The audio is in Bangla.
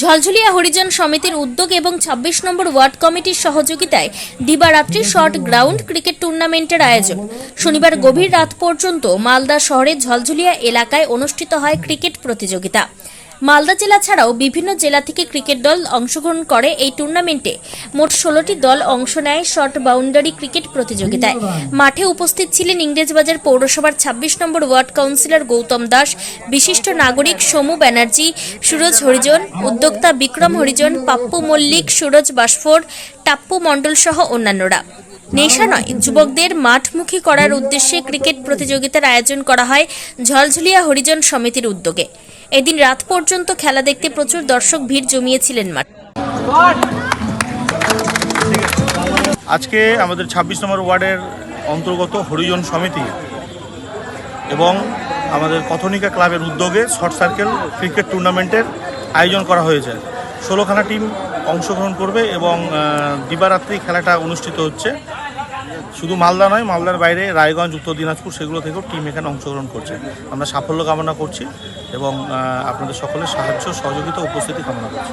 ঝলঝলিয়া হরিজন সমিতির উদ্যোগ এবং ২৬ নম্বর ওয়ার্ড কমিটির সহযোগিতায় দিবারাত্রি শর্ট গ্রাউন্ড ক্রিকেট টুর্নামেন্টের আয়োজন। শনিবার গভীর রাত পর্যন্ত মালদা শহরের ঝলঝলিয়া এলাকায় অনুষ্ঠিত হয় ক্রিকেট প্রতিযোগিতা। মালদা জেলা ছাড়াও বিভিন্ন জেলা থেকে ক্রিকেট দল অংশগ্রহণ করে এই টুর্নামেন্টে মোট ষোলোটি দল অংশ নেয় শর্ট বাউন্ডারি ক্রিকেট প্রতিযোগিতায়। মাঠে উপস্থিত ছিলেন ইংরেজবাজার পৌরসভার ২৬ নম্বর ওয়ার্ড কাউন্সিলর গৌতম দাস, বিশিষ্ট নাগরিক সমু ব্যানার্জি, সুরজ হরিজন, উদ্যোক্তা বিক্রম হরিজন, পাপ্পু মল্লিক, সুরজ বাসফোর, টাপ্পু মণ্ডল সহ অন্যান্যরা। নেশা নয়, যুবকদের মাঠমুখী করার উদ্দেশ্যে ক্রিকেট প্রতিযোগিতার আয়োজন করা হয় ঝলঝলিয়া হরিজন সমিতির উদ্যোগে। এদিন রাত পর্যন্ত খেলা দেখতে প্রচুর দর্শক ভিড় জমিয়েছিলেন মাঠে। আজকে আমাদের ২৬ নম্বর ওয়ার্ডের অন্তর্গত হরিজন সমিতি এবং আমাদের কথনিকা ক্লাবের উদ্যোগে শর্ট সার্কেল ক্রিকেট টুর্নামেন্টের আয়োজন করা হয়েছে। ষোলোখানা টিম অংশগ্রহণ করবে এবং দিবারাত্রি খেলাটা অনুষ্ঠিত হচ্ছে। শুধু মালদা নয়, মালদার বাইরে রায়গঞ্জ, উত্তর দিনাজপুর, সেগুলো থেকেও টিম এখানে অংশগ্রহণ করছে। আমরা সাফল্য কামনা করছি। এবং আপনাদের সকলের সাহায্য সহযোগিতা উপস্থিতি কামনা করছি।